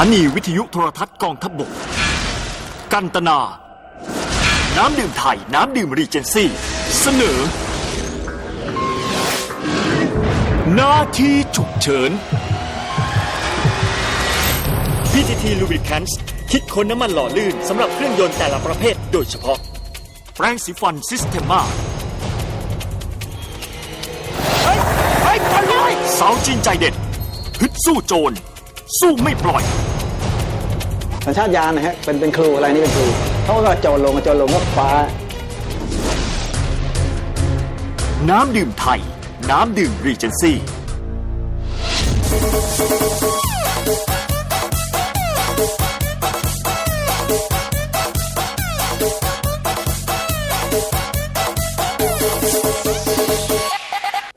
านีวิทยุโทรทัศน์กองทัพบบก กันตนา น้ำดื่มไทย น้ำดื่มรีเจนซี่ เสนอ หน้าที่ฉุกเฉิน PTT Lubricants คิดค้นน้ำมันหล่อลื่นสำหรับเครื่องยนต์แต่ละประเภทโดยเฉพาะ แปรงสีฟันซิสเ e มาสาวจีนใจเด็ดฮึดสู้โจร สู้ไม่ปล่อย สัญชาตญาณนะฮะเป็นเป็นครูอะไรนี่เป็นครูเขาก็โจรลงโจรลงก็คว้าน้ำดื่มไทย น้ำดื่มรีเจนซี่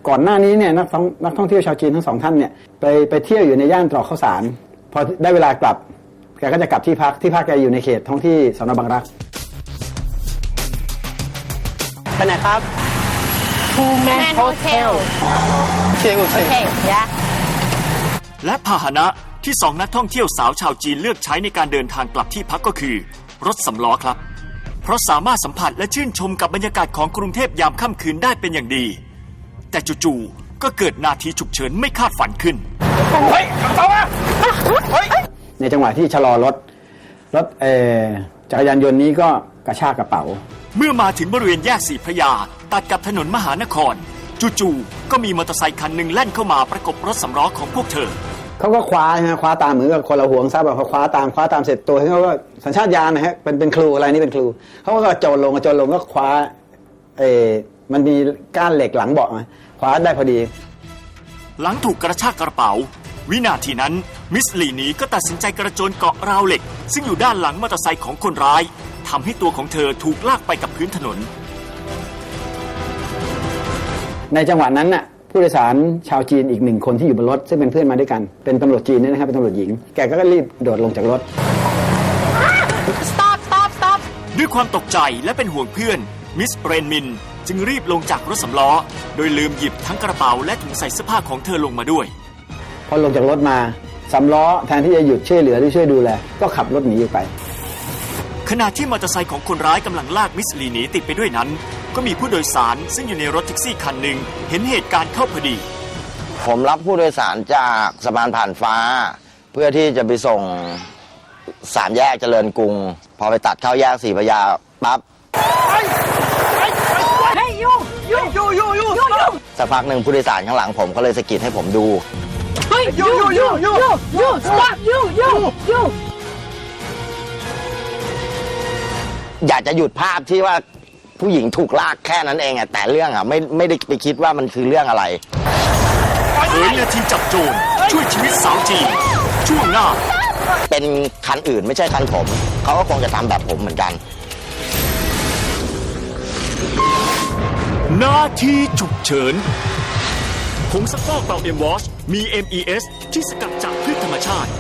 ก่อนหน้านี้เนี่ยนักท่องนักท่องเที่ยวชาวจีนทั้งสองท่านเนี่ยไปไปเที่ยวอยู่ในย่านตรอกข้าวสาร พอได้เวลากลับ แกก็จะกลับที่พักที่พักแกอยู่ในเขตท้องที่สนบางรักไปไหนครับ Man Hotel. Okay, okay. Okay, yeah. และพาหนะที่สองนักท่องเที่ยวสาวชาวจีนเลือกใช้ในการเดินทางกลับที่พักก็คือ รถสำล้อครับ เพราะสามารถสัมผัสและชื่นชมกับบรรยากาศของกรุงเทพยามค่ำคืนได้เป็นอย่างดี แต่จู่ๆก็เกิดนาทีฉุกเฉินไม่คาดฝันขึ้น ในจังหวะที่ชะลอรถรถเออจักรยานยนต์นี้ก็กระชากกระเป๋า เมื่อมาถึงบริเวณแยกสีพระยา ตัดกับถนนมหานคร จู่ๆก็มีมอเตอร์ไซคันหนึ่งแล่นเข้ามาประกบรถสำล้อของพวกเธอเขาก็คว้าใช่ไหมคว้าตามเหมือนกับคนเราห่วงทรัพย์อะเขาคว้าตามคว้าตามเสร็จตัวเขาก็สัญชาตญาณนะฮะเป็นเป็นครูอะไรนี่เป็นครูเขาก็โจรลงโจรลงก็คว้าเออมันมีก้านเหล็กหลังเบาะไหมคว้าได้พอดี หลังถูกกระชากกระเป๋า วินาทีนั้น มิสลีนีก็ตัดสินใจกระโจนเกาะราวเหล็ก ซึ่งอยู่ด้านหลังมอเตอร์ไซค์ของคนร้ายทำให้ตัวของเธอถูกลากไปกับพื้นถนน ในจังหวะนั้นน่ะผู้โดยสารชาวจีนอีกหนึ่งคนที่อยู่บนรถ ซึ่งเป็นเพื่อนมาด้วยกันเป็นตำรวจจีนเนี่ยนะครับเป็นตำรวจหญิง แกก็รีบโดดลงจากรถ Stop, stop, stop. ด้วยความตกใจและเป็นห่วงเพื่อน มิสเบรนมิน จึงรีบลงจากรถสำล้อ โดยลืมหยิบทั้งกระเป๋าและถุงใส่เสื้อผ้าของเธอลงมาด้วย พอลงจากรถมา สำล้อแทนที่จะหยุดช่วยเหลือหรือช่วยดูแล ก็ขับรถหนีออกไป ขณะที่มอเตอร์ไซค์ของคนร้ายกำลังลากมิสลีนีติดไปด้วยนั้น ก็มีผู้โดยสารซึ่งอยู่ในรถแท็กซี่คันหนึ่งเห็นเหตุการณ์เข้าพอดี ผมรับผู้โดยสารจากสะพานผ่านฟ้า เพื่อที่จะไปส่งสามแยกเจริญกรุง พอไปตัดเข้าแยกสีพระยาปั๊บ Hey, you, you, you, you, you, you, you. สักพักหนึ่งผู้โดยสารข้างหลังผมก็เลยสะกิดให้ผมดู Hey, you, you, you, you, you, stop, you, you, you. อยากจะหยุดภาพที่ว่าผู้หญิงถูกลากแค่นั้นเองอะแต่เรื่องอะไม่ไม่ได้ไปคิดว่ามันคือเรื่องอะไร เผยนาทีจับโจรช่วยชีวิตสาวจีนช่วงหน้า เป็นคันอื่นไม่ใช่คันผม เขาก็คงจะทำแบบผมเหมือนกันหน้าที่ฉุกเฉิน ผงซักฟอกเป่าเอ็มวอชมี MES ที่สกัดจากพืชธรรมชาติ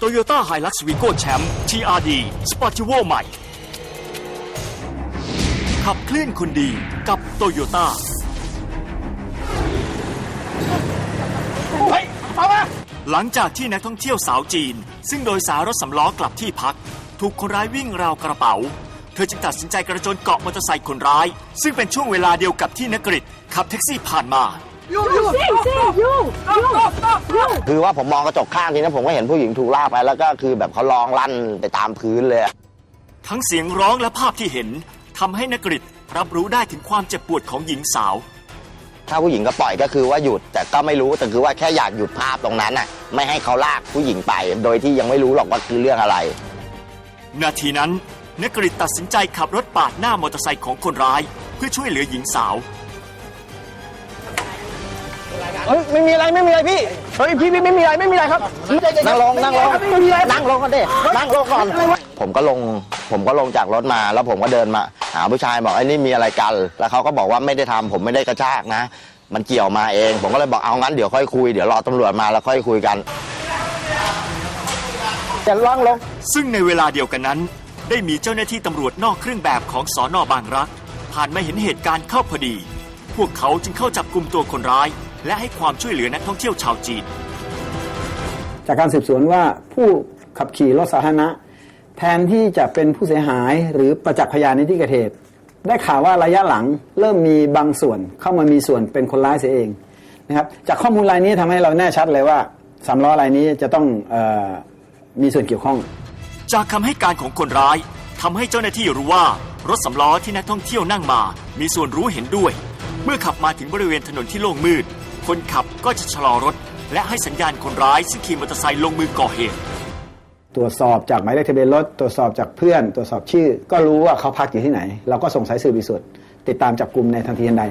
Toyota Hilux Vigo Champ TRD Sportivo ใหม่ ขับเคลื่อนคนดีกับ Toyota หลังจากที่นักท่องเที่ยวสาวจีน ซึ่งโดยสารรถสำล้อกลับที่พัก ถูกคนร้ายวิ่งราวกระเป๋า เธอจึงตัดสินใจกระโจนเกาะมอเตอร์ไซค์คนร้าย ซึ่งเป็นช่วงเวลาเดียวกับที่นักกริตขับแท็กซี่ผ่านมา You, you, say, say, you, you, you. คือว่าผมมองกระจกข้างทีนั้นผมก็เห็นผู้หญิงถูกลากไปแล้วก็คือแบบเขาร้องลั่นไปตามพื้นเลย ทั้งเสียงร้องและภาพที่เห็นทำให้นักกริตรับรู้ได้ถึงความเจ็บปวดของหญิงสาว ถ้าผู้หญิงก็ปล่อยก็คือว่าหยุดแต่ก็ไม่รู้แต่คือว่าแค่อยากหยุดภาพตรงนั้นน่ะไม่ให้เขาลากผู้หญิงไป โดยที่ยังไม่รู้หรอกว่าคือเรื่องอะไร นาทีนั้น นักกริตตัดสินใจขับรถปาดหน้ามอเตอร์ไซค์ของคนร้าย เพื่อช่วยเหลือหญิงสาว เฮ้ยไม่มีอะไรไม่มีอะไรพี่ เฮ้ยพี่พี่ไม่มีอะไรไม่มีอะไรครับนั่งลงนั่งลงไม่มีอะไรนั่งลงก่อนดินั่งลงก่อน ผมก็ลงผมก็ลงจากรถมาแล้วผมก็เดินมา หาผู้ชายบอกไอ้นี่มีอะไรกัน แล้วเขาก็บอกว่าไม่ได้ทำผมไม่ได้กระชากนะ มันเกี่ยวมาเอง ผมก็เลยบอกเอางั้นเดี๋ยวค่อยคุยเดี๋ยวรอตำรวจมาแล้วค่อยคุยกันอย่าล่องลงซึ่งในเวลาเดียวกันนั้น ได้มีเจ้าหน้าที่ตำรวจนอกเครื่องแบบของสอนอบางรัก ผ่านมาเห็นเหตุการณ์เข้าพอดี พวกเขาจึงเข้าจับกลุ่มตัวคนร้าย และให้ความช่วยเหลือนักท่องเที่ยวชาวจีน จากการสืบสวนว่าผู้ขับขี่รถสาธารณะ แทนที่จะเป็นผู้เสียหายหรือประจักษ์พยานในที่เกิดเหตุได้ข่าวว่าระยะหลังเริ่มมีบางส่วนเข้ามามีส่วนเป็นคนร้ายเสียเองนะครับจากข้อมูลรายนี้ทำให้เราแน่ชัดเลยว่าสามล้อรายนี้จะต้องออมีส่วนเกี่ยวข้อง จากคำให้การของคนร้ายทำให้เจ้าหน้าที่รู้ว่ารถสำล้อที่นักท่องเที่ยวนั่งมา มีส่วนรู้เห็นด้วย เมื่อขับมาถึงบริเวณถนนที่โล่งมืด คนขับก็จะชะลอรถ และให้สัญญาณคนร้ายซึ่งขี่มอเตอร์ไซค์ลงมือก่อเหตุ ตรวจสอบจากหมายเลขทะเบียนรถ ตรวจสอบจากเพื่อน ตรวจสอบชื่อ ก็รู้ว่าเขาพักอยู่ที่ไหน เราก็ส่งสายสืบพิสูจน์ติดตามจับกลุ่มในทันทีทันใด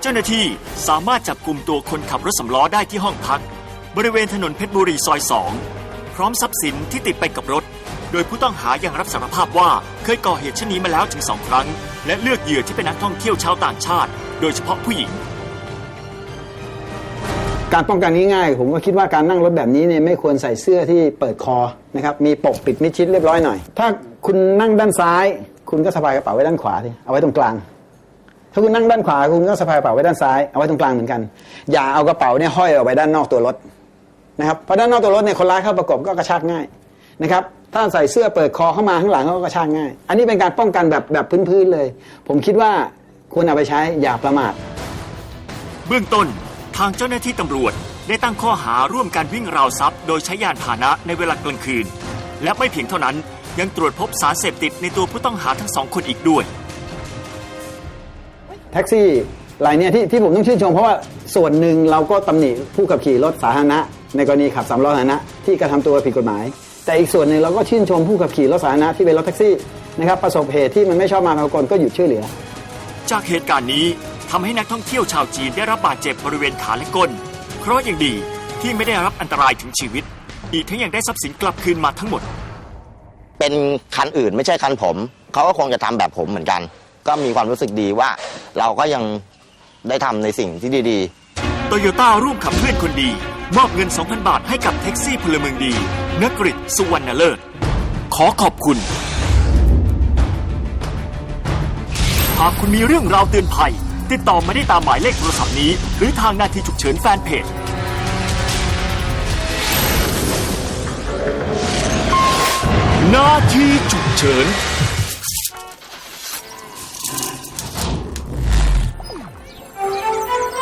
เจ้าหน้าที่สามารถจับกลุ่มตัวคนขับรถสำล้อได้ที่ห้องพัก บริเวณถนนเพชรบุรีซอยสองพร้อมทรัพย์สินที่ติดไปกับรถ โดยผู้ต้องหายังรับสารภาพว่าเคยก่อเหตุเช่นนี้มาแล้วถึงสองครั้ง และเลือกเหยื่อที่เป็นนักท่องเที่ยวชาวต่างชาติ โดยเฉพาะผู้หญิง การป้องกันง่ายๆผมก็คิดว่าการนั่งรถแบบนี้เนี่ยไม่ควรใส่เสื้อที่เปิดคอนะครับมีปกปิดมิดชิดเรียบร้อยหน่อย ถ้าคุณนั่งด้านซ้าย คุณก็สะพายกระเป๋าไว้ด้านขวาทีเอาไว้ตรงกลาง ถ้าคุณนั่งด้านขวาคุณก็สะพายกระเป๋าไว้ด้านซ้ายเอาไว้ตรงกลางเหมือนกัน อย่าเอากระเป๋าเนี่ยห้อยออกไปด้านนอกตัวรถนะครับเพราะด้านนอกตัวรถเนี่ยคนร้ายเข้าประกบก็กระชากง่าย นะครับถ้าใส่เสื้อเปิดคอเข้ามาข้างหลังก็กระชากง่าย อันนี้เป็นการป้องกันแบบแบบพื้นๆเลย ผมคิดว่าควรเอาไปใช้อย่าประมาท เบื้องต้นทางเจ้าหน้าที่ตำรวจได้ตั้งข้อหาร่วมกันวิ่งราวทรัพย์ โดยใช้ยานพาหนะในเวลากลางคืน และไม่เพียงเท่านั้นยังตรวจพบสารเสพติดในตัวผู้ต้องหาทั้งสองคนอีกด้วย แท็กซี่รายเนี้ยที่ที่ผมต้องชื่นชมเพราะว่าส่วนหนึ่งเราก็ตำหนิผู้ขับขี่รถสาธารณะ ในกรณีขับสามล้อสาธารณะที่กระทำตัวผิดกฎหมาย แต่อีกส่วนหนึ่งเราก็ชื่นชมผู้ขับขี่รถสาธารณะที่เป็นรถแท็กซี่นะครับประสบเหตุที่มันไม่ชอบมาพากลก็หยุดช่วยเหลือ จากเหตุการณ์นี้ทำให้นักท่องเที่ยวชาวจีนได้รับบาดเจ็บบริเวณขาและก้น เพราะยังดีที่ไม่ได้รับอันตรายถึงชีวิต อีกทั้งยังได้ทรัพย์สินกลับคืนมาทั้งหมด เป็นคันอื่นไม่ใช่คันผม เขาก็คงจะทำแบบผมเหมือนกัน ก็มีความรู้สึกดีว่า เราก็ยังได้ทำในสิ่งที่ดี ๆ โตโยต้าร่วมขับเคลื่อนคนดี มอบเงิน 2,000 บาทให้กับแท็กซี่พลเมืองดีนกฤตสุวรรณเลิศ ขอขอบคุณ หากคุณมีเรื่องราวเตือนภัย ติดต่อมาได้ตามหมายเลขโทรศัพท์นี้ หรือทางนาทีฉุกเฉินแฟนเพจนาทีฉุกเฉิน